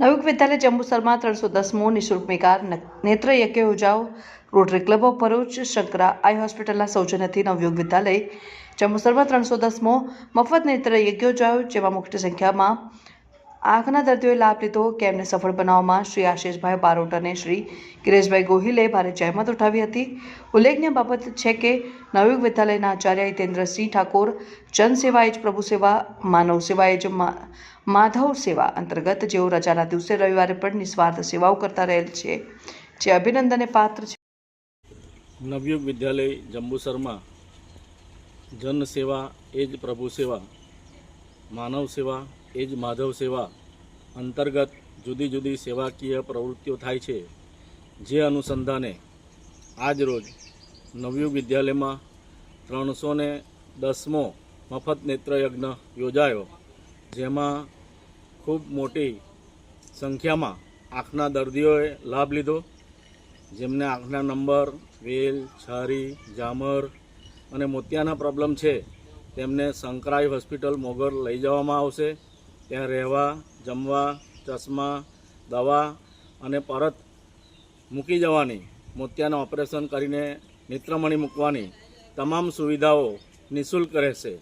નવયુગ વિદ્યાલય જંબુસરમાં ત્રણસો દસમો નિઃશુલ્ક મેગા નેત્ર યજ્ઞ યોજાઓ Rotary Club of Bharuch, Shankara eye હોસ્પિટલના સૌજન્યથી નવયુગ વિદ્યાલય. જંબુસરમાં ત્રણસો દસમો મફત નેત્ર યજ્ઞ યોજાયો, જેમાં મોટી સંખ્યામાં આંખના દર્દીઓએ લાભ લીધો. કેમને સફળ બનાવવામાં શ્રી આશીષભાઈ બારોટ અને શ્રી કિરેશભાઈ ગોહિલે ભારે જહેમત ઉઠાવી હતી. ઉલ્લેખનીય બાબત છે કે નવયુગ વિદ્યાલયના આચાર્ય હિતેન્દ્રસિંહ ઠાકોર જનસેવા એજ પ્રભુ સેવા, માનવ સેવા એજ મા- માધવ સેવા અંતર્ગત જેઓ રજાના દિવસે રવિવારે પણ નિસ્વાર્થ સેવાઓ કરતા રહેલ છે, જે અભિનંદને પાત્ર છે. નવયુગ વિદ્યાલય જંબુસરમાં જનસેવા એ જ પ્રભુ સેવા માનવ સેવા એ જ માધવ સેવા અંતર્ગત જુદી જુદી સેવાકીય પ્રવૃત્તિઓ થાય છે, જે અનુસંધાને આજ રોજ નવયુગ વિદ્યાલયમાં ત્રણસો ને દસમો મફત નેત્રયજ્ઞ યોજાયો, જેમાં ખૂબ મોટી સંખ્યામાં આંખના દર્દીઓએ લાભ લીધો, જેમને આંખના નંબર, વેલ, છારી, જામર અને મોતિયાના પ્રોબ્લેમ છે. તેમને સંકરાઈ હોસ્પિટલ મોગર લઈ જવામાં આવશે. ત્યાં રહેવા, જમવા, ચશ્મા, દવા અને પરત મૂકી જવાની, મોતિયાનું ઓપરેશન કરીને નેત્રમણી મૂકવાની તમામ સુવિધાઓ નિઃશુલ્ક રહેશે.